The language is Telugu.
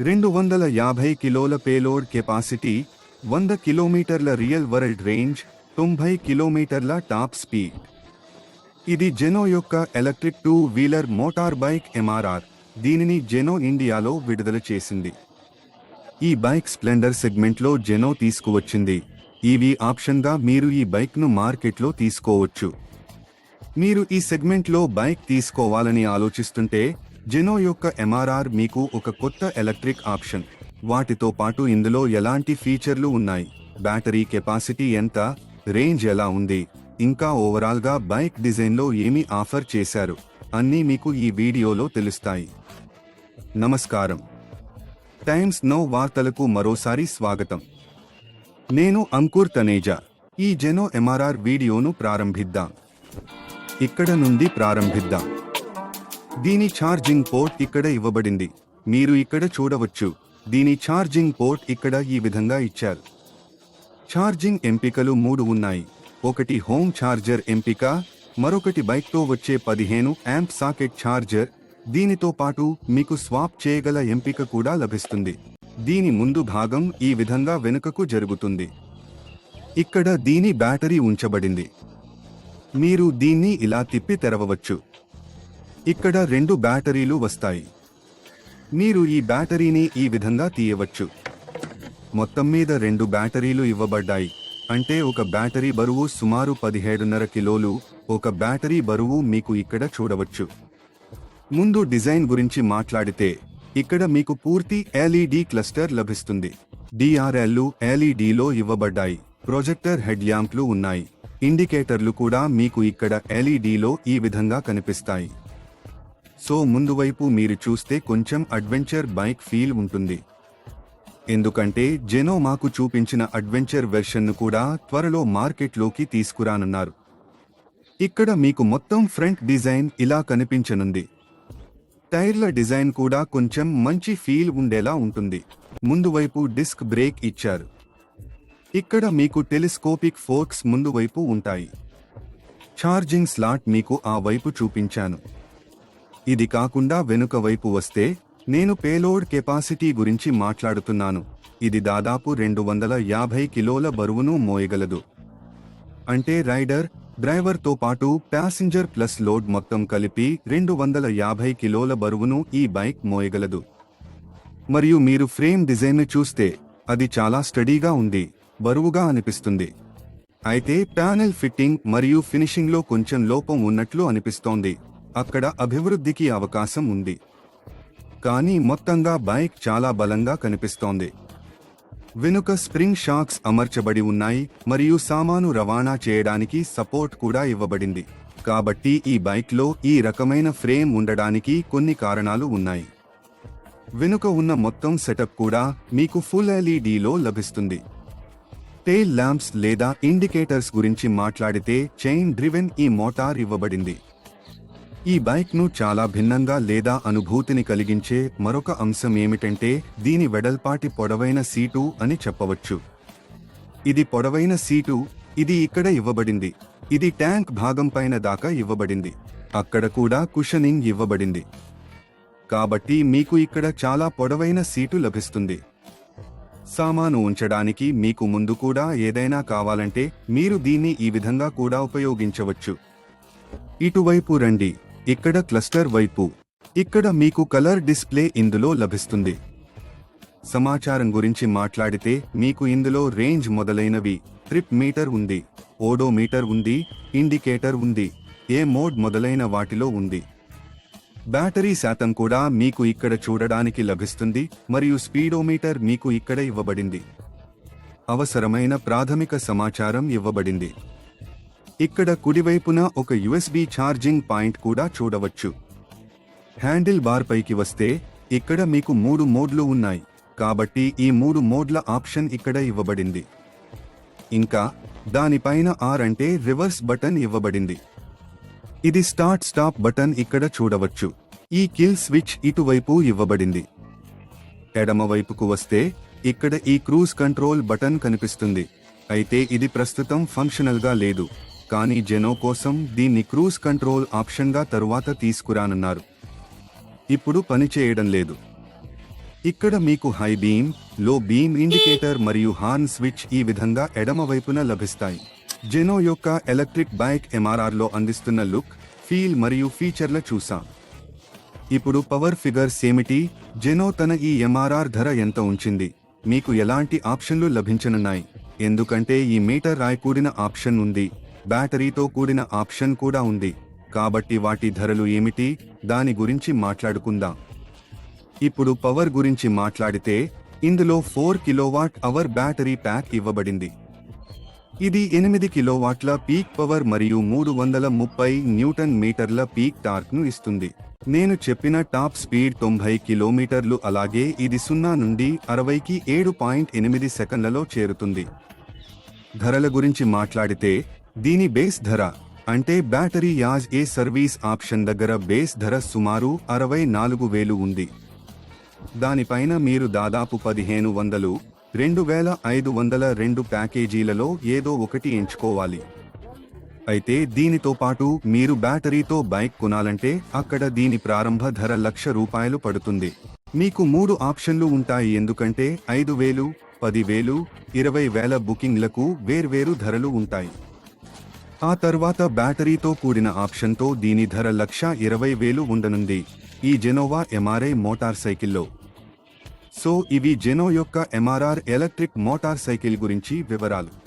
రెండు వందల యాభై కిలోల పేలోడ్ కెపాసిటీ వంద కిలోమీటర్ల రియల్ వరల్డ్ రేంజ్ తొంభై కిలోమీటర్ల టాప్ స్పీడ్. ఇది జెనో యొక్క electric two wheeler motor bike MRR దీనిని జెనో ఇండియాలో విడుదల చేసింది. ఈ బైక్ స్ప్లెండర్ సెగ్మెంట్లో జెనో తీసుకువచ్చింది. ఈవీ ఆప్షన్గా మీరు ఈ బైక్ను మార్కెట్లో తీసుకోవచ్చు. మీరు ఈ సెగ్మెంట్లో బైక్ తీసుకోవాలని ఆలోచిస్తుంటే జెనో యొక్క ఎంఆర్ఆర్ మీకు ఒక కొత్త ఎలక్ట్రిక్ ఆప్షన్. వాటితో పాటు ఇందులో ఎలాంటి ఫీచర్లు ఉన్నాయి? బ్యాటరీ కెపాసిటీ ఎంత? రేంజ్ ఎలా ఉంది? ఇంకా ఓవరాల్గా బైక్ డిజైన్లో ఏమి ఆఫర్ చేశారు? అన్నీ మీకు ఈ వీడియోలో తెలుస్తాయి. నమస్కారం. టైమ్స్ నో వార్తలకు మరోసారి స్వాగతం. నేను అంకుర్ తనేజా. ఈ జెనో ఎంఆర్ఆర్ వీడియోను ప్రారంభిద్దాం. ఇక్కడ నుండి ప్రారంభిద్దాం. దీని ఛార్జింగ్ పోర్ట్ ఇక్కడ ఇవ్వబడింది. మీరు ఇక్కడ చూడవచ్చు. దీని ఛార్జింగ్ పోర్ట్ ఇక్కడ ఈ విధంగా ఇచ్చారు. ఛార్జింగ్ ఎంపికలు మూడు ఉన్నాయి. ఒకటి హోమ్ ఛార్జర్ ఎంపిక మరొకటి బైక్తో వచ్చే పదిహేను యాంప్ సాకెట్ ఛార్జర్. దీనితో పాటు మీకు స్వాప్ చేయగల ఎంపిక కూడా లభిస్తుంది. దీని ముందు భాగం ఈ విధంగా వెనుకకు జరుగుతుంది. ఇక్కడ దీని బ్యాటరీ ఉంచబడింది. మీరు దీన్ని ఇలా తిప్పి తెరవవచ్చు. ఇక్కడ రెండు బ్యాటరీలు వస్తాయి. మీరు ఈ బ్యాటరీని ఈ విధంగా తీయవచ్చు. మొత్తం మీద రెండు బ్యాటరీలు ఇవ్వబడ్డాయి. అంటే ఒక బ్యాటరీ బరువు సుమారు పదిహేడున్నర కిలోలు ఒక బ్యాటరీ బరువు మీకు ఇక్కడ చూడవచ్చు. ముందు డిజైన్ గురించి మాట్లాడితే ఇక్కడ మీకు పూర్తి ఎల్ఈడి క్లస్టర్ లభిస్తుంది. డిఆర్ఎల్లు ఎల్ఈడిలో ఇవ్వబడ్డాయి. ప్రొజెక్టర్ హెడ్ ల్యాంప్లు ఉన్నాయి. ఇండికేటర్లు కూడా మీకు ఇక్కడ ఎల్ఈడిలో ఈ విధంగా కనిపిస్తాయి. సో ముందు వైపు మీరు చూస్తే కొంచెం అడ్వెంచర్ బైక్ ఫీల్ ఉంటుంది. ఎందుకంటే జెనో మాకు చూపించిన అడ్వెంచర్ వెర్షన్ను కూడా త్వరలో మార్కెట్లోకి తీసుకురానున్నారు. ఇక్కడ మీకు మొత్తం ఫ్రంట్ డిజైన్ ఇలా కనిపించనుంది. టైర్ల డిజైన్ కూడా కొంచెం మంచి ఫీల్ ఉండేలా ఉంటుంది. ముందువైపు డిస్క్ బ్రేక్ ఇచ్చారు. ఇక్కడ మీకు టెలిస్కోపిక్ ఫోర్క్స్ ముందువైపు ఉంటాయి. ఛార్జింగ్ స్లాట్ మీకు ఆ వైపు చూపించాను. ఇది కాకుండా వెనుక వైపు వస్తే నేను పేలోడ్ కెపాసిటీ గురించి మాట్లాడుతున్నాను. ఇది దాదాపు రెండు వందల యాభై కిలోల బరువును మోయగలదు. అంటే రైడర్ డ్రైవర్తో పాటు ప్యాసింజర్ ప్లస్ లోడ్ మొత్తం కలిపి రెండు వందల యాభై కిలోల బరువును ఈ బైక్ మోయగలదు. మరియు మీరు ఫ్రేమ్ డిజైన్ చూస్తే అది చాలా స్టడీగా ఉంది బరువుగా అనిపిస్తుంది. అయితే ప్యానెల్ ఫిట్టింగ్ మరియు ఫినిషింగ్లో కొంచెం లోపం ఉన్నట్లు అనిపిస్తోంది. అక్కడ అభివృద్ధికి అవకాశం ఉంది. కానీ మొత్తంగా బైక్ చాలా బలంగా కనిపిస్తోంది. వెనుక స్ప్రింగ్ షాక్స్ అమర్చబడి ఉన్నాయి మరియు సామాను రవాణా చేయడానికి సపోర్ట్ కూడా ఇవ్వబడింది. కాబట్టి ఈ బైక్లో ఈ రకమైన ఫ్రేమ్ ఉండడానికి కొన్ని కారణాలు ఉన్నాయి. వెనుక ఉన్న మొత్తం సెటప్ కూడా మీకు ఫుల్ ఎల్ఈడిలో లభిస్తుంది. టెయిల్ ల్యాంప్స్ లేదా ఇండికేటర్స్ గురించి మాట్లాడితే చైన్ డ్రివెన్ ఈ మోటార్ ఇవ్వబడింది. ఈ బైక్ను చాలా భిన్నంగా లేదా అనుభూతిని కలిగించే మరొక అంశం ఏమిటంటే దీని వెడల్పాటి పొడవైన సీటు అని చెప్పవచ్చు. ఇది పొడవైన సీటు ఇది ఇక్కడ ఇవ్వబడింది. ఇది ట్యాంక్ భాగం పైన దాకా ఇవ్వబడింది. అక్కడ కూడా కుషనింగ్ ఇవ్వబడింది. కాబట్టి మీకు ఇక్కడ చాలా పొడవైన సీటు లభిస్తుంది. సామాను ఉంచడానికి మీకు ముందు కూడా ఏదైనా కావాలంటే మీరు దీన్ని ఈ విధంగా కూడా ఉపయోగించవచ్చు. ఇటువైపు రండి. ఇక్కడ క్లస్టర్ వైపు. ఇక్కడ మీకు కలర్ డిస్ప్లే ఇందులో లభిస్తుంది. సమాచారం గురించి మాట్లాడితే మీకు ఇందులో రేంజ్ మొదలైనవి. ట్రిప్ మీటర్ ఉంది. ఓడోమీటర్ ఉంది. ఇండికేటర్ ఉంది. ఏ మోడ్ మొదలైన వాటిలో ఉంది. బ్యాటరీ శాతం కూడా మీకు ఇక్కడ చూడడానికి లభిస్తుంది. మరియు స్పీడోమీటర్ మీకు ఇక్కడ ఇవ్వబడింది. అవసరమైన ప్రాథమిక సమాచారం ఇవ్వబడింది. ఇక్కడ కుడివైపున ఒక యుఎస్బి ఛార్జింగ్ పాయింట్ కూడా చూడవచ్చు. హ్యాండిల్ బార్ పైకి వస్తే ఇక్కడ మీకు మూడు మోడ్లు ఉన్నాయి. కాబట్టి ఈ మూడు మోడ్ల ఆప్షన్ ఇక్కడ ఇవ్వబడింది. ఇంకా దానిపైన ఆర్ అంటే రివర్స్ బటన్ ఇవ్వబడింది. ఇది స్టార్ట్ స్టాప్ బటన్ ఇక్కడ చూడవచ్చు. ఈ కిల్ స్విచ్ ఇటువైపు ఇవ్వబడింది. ఎడమవైపుకు వస్తే ఇక్కడ ఈ క్రూజ్ కంట్రోల్ బటన్ కనిపిస్తుంది. అయితే ఇది ప్రస్తుతం ఫంక్షనల్గా లేదు. కానీ జెనో కోసం దీన్ని క్రూజ్ కంట్రోల్ ఆప్షన్గా తరువాత తీసుకురానున్నారు. ఇప్పుడు పనిచేయడం లేదు. ఇక్కడ మీకు హై బీమ్లో బీమ్ ఇండికేటర్ మరియు హార్న్ స్విచ్ ఈ విధంగా ఎడమవైపున లభిస్తాయి. జెనో యొక్క ఎలక్ట్రిక్ బైక్ ఎంఆర్ఆర్లో అందిస్తున్న లుక్ ఫీల్ మరియు ఫీచర్ల చూసాం. ఇప్పుడు పవర్ ఫిగర్స్ ఏమిటి జెనో తన ఈ ఎంఆర్ఆర్ ధర ఎంత ఉంచింది? మీకు ఎలాంటి ఆప్షన్లు లభించనున్నాయి? ఎందుకంటే ఈ మీటర్ రాయకూడిన ఆప్షన్ ఉంది. బ్యాటరీతో కూడిన ఆప్షన్ కూడా ఉంది. కాబట్టి వాటి ధరలు ఏమిటి? దాని గురించి మాట్లాడుకుందాం. ఇప్పుడు పవర్ గురించి మాట్లాడితే ఇందులో four kilowatt hour battery pack ఇవ్వబడింది. ఇది ఎనిమిది కిలోవాట్ల పీక్ పవర్ మరియు మూడు వందల ముప్పై న్యూటన్ మీటర్ల పీక్ టార్క్ను ఇస్తుంది. నేను చెప్పిన టాప్ స్పీడ్ తొంభై కిలోమీటర్లు అలాగే ఇది సున్నా నుండి అరవైకి ఏడు పాయింట్ ఎనిమిది సెకండ్లలో చేరుతుంది. ధరల గురించి మాట్లాడితే దీని బేస్ ధర అంటే battery as a service option దగ్గర బేస్ ధర సుమారు అరవై నాలుగు వేలు ఉంది. దానిపైన మీరు దాదాపు పదిహేను వందలు రెండు వేల ఐదు వందల రెండు ప్యాకేజీలలో ఏదో ఒకటి ఎంచుకోవాలి. అయితే దీనితో పాటు మీరు బ్యాటరీతో బైక్ కొనాలంటే అక్కడ దీని ప్రారంభ ధర లక్ష రూపాయలు పడుతుంది. మీకు మూడు ఆప్షన్లు ఉంటాయి ఎందుకంటే ఐదు వేలు పదివేలు ఇరవై వేల బుకింగ్లకు వేర్వేరు ధరలు ఉంటాయి. ఆ తర్వాత బ్యాటరీతో కూడిన ఆప్షన్తో దీని ధర లక్ష ఇరవై వేలు ఉండనుంది. ఈ జెనోవా ఎంఆర్ఐ మోటార్ సైకిల్లో. సో ఇవి జెనో యొక్క ఎంఆర్ఆర్ ఎలక్ట్రిక్ మోటార్ సైకిల్ గురించి వివరాలు.